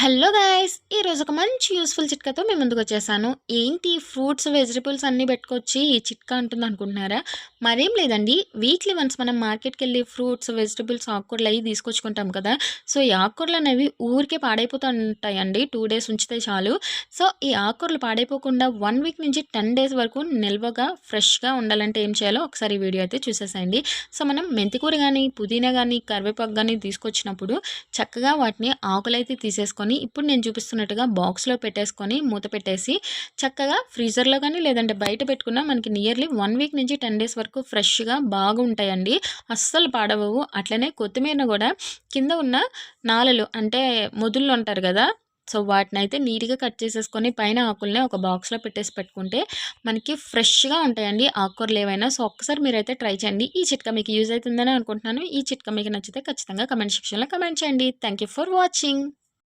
Hello guys ఈరోజు ఒక మంచి యూస్ఫుల్ చిట్కాతో మేము ముందుకు వచ్చేసాను. ఏంటి ఫ్రూట్స్ వెజిటబుల్స్ అన్నీ పెట్టుకొచ్చి ఈ చిట్కా ఉంటుంది అనుకుంటున్నారా? మరేం లేదండి వీక్లీ వన్స్ మనం మార్కెట్కి వెళ్ళి ఫ్రూట్స్ వెజిటబుల్స్ ఆకుకూరలు అవి తీసుకొచ్చుకుంటాం కదా. సో ఈ ఆకుకూరలు అనేవి ఊరికే పాడైపోతూ ఉంటాయండి టూ డేస్ ఉంచితే చాలు. సో ఈ ఆకుకూరలు పాడైపోకుండా వన్ వీక్ నుంచి టెన్ డేస్ వరకు నిల్వగా ఫ్రెష్గా ఉండాలంటే ఏం చేయాలో ఒకసారి వీడియో అయితే చూసేసేయండి. సో మనం మెంతికూర కానీ పుదీనా కానీ కరివేపాకు కానీ తీసుకొచ్చినప్పుడు చక్కగా వాటిని ఆకులైతే తీసేసుకొని తీసుకొని ఇప్పుడు నేను చూపిస్తున్నట్టుగా బాక్స్లో పెట్టేసుకొని మూత పెట్టేసి చక్కగా ఫ్రీజర్లో కానీ లేదంటే బయట పెట్టుకున్నా మనకి నియర్లీ వన్ వీక్ నుంచి టెన్ డేస్ వరకు ఫ్రెష్గా బాగుంటాయండి. అస్సలు పాడవవు. అట్లనే కొత్తిమీరను కూడా కింద ఉన్న నాలలు అంటే మొదుళ్ళు ఉంటారు కదా సో వాటిని అయితే నీట్గా కట్ చేసేసుకొని పైన ఆకుల్ని ఒక బాక్స్లో పెట్టేసి పెట్టుకుంటే మనకి ఫ్రెష్గా ఉంటాయండి. ఆకుకూరలు ఏవైనా సో ఒక్కసారి మీరైతే ట్రై చేయండి. ఈ చిట్కా మీకు యూజ్ అవుతుందని అనుకుంటున్నాను. ఈ చిట్కా మీకు నచ్చితే ఖచ్చితంగా కమెంట్ సెక్షన్లో కమెంట్ చేయండి. Thank for watching.